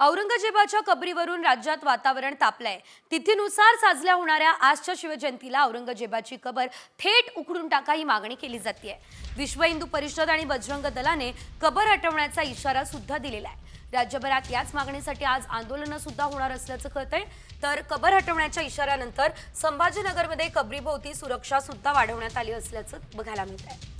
औरंगजेबाच्या कबरीवरून राज्यात वातावरण तापलंय. तिथीनुसार साजल्या होणाऱ्या आजच्या शिवजयंतीला औरंगजेबाची कबर थेट उखडून टाका ही मागणी केली जाते विश्व हिंदू परिषद आणि बजरंग दलाने कबर हटवण्याचा इशारा सुद्धा दिलेला आहे राज्यभरात याच मागणीसाठी आज आंदोलनं सुद्धा होणार असल्याचं कळतंय. तर कबर हटवण्याच्या इशाऱ्यानंतर संभाजीनगरमध्ये कबरीभोवती सुरक्षा सुद्धा वाढवण्यात आली असल्याचं बघायला मिळत आहे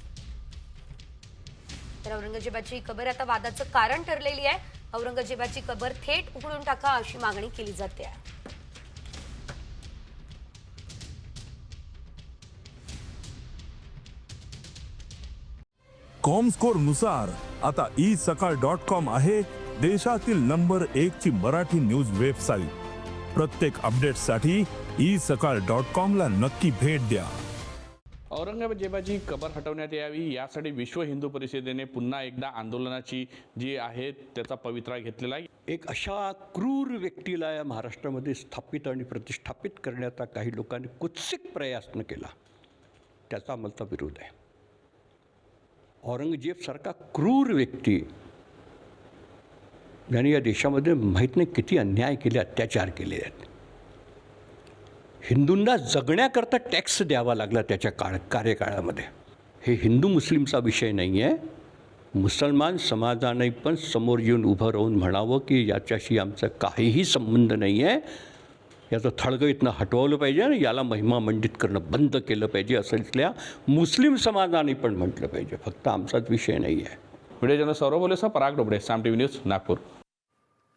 तर औरंगजेबाची ही कबर आता वादाचं कारण ठरलेली आहे. औरंगजेबाची कबर थेट उघडून टाका अशी मागणी केली जाते. कॉम स्कोरनुसार आता ई सकाळ डॉट कॉम आहे देशातील नंबर एक ची मराठी न्यूज वेबसाईट. प्रत्येक अपडेटसाठी ई सकाळ डॉट कॉम ला नक्की भेट द्या. औरंगजेबाची कबर हटवण्यात यावी यासाठी विश्व हिंदू परिषदेने पुन्हा एकदा आंदोलनाची जी आहे त्याचा पवित्रा घेतलेला आहे. एक अशा क्रूर व्यक्तीला या महाराष्ट्रामध्ये स्थापित आणि प्रतिष्ठापित करण्याचा काही लोकांनी कुत्सिक प्रयत्न केला त्याचा आम्हाला विरोध आहे. औरंगजेबसारखा क्रूर व्यक्ती ज्याने या देशामध्ये माहीत नाही किती अन्याय केले अत्याचार केले आहेत. हिंदूंना जगण्याकरता टॅक्स द्यावा लागला त्याच्या काळ कार्यकाळामध्ये. हे हिंदू मुस्लिमचा विषय नाही आहे मुसलमान समाजाने पण समोर येऊन उभं राहून म्हणावं की याच्याशी आमचा काहीही संबंध नाही आहे याचं थडगं इथनं हटवलं पाहिजे आणि याला महिमा मंडित करणं बंद केलं पाहिजे असं इथल्या मुस्लिम समाजाने पण म्हटलं पाहिजे. फक्त आमचाच विषय नाही आहे video journalist Saurabh बोलेसह Parag Dobde Saam T V news Nagpur.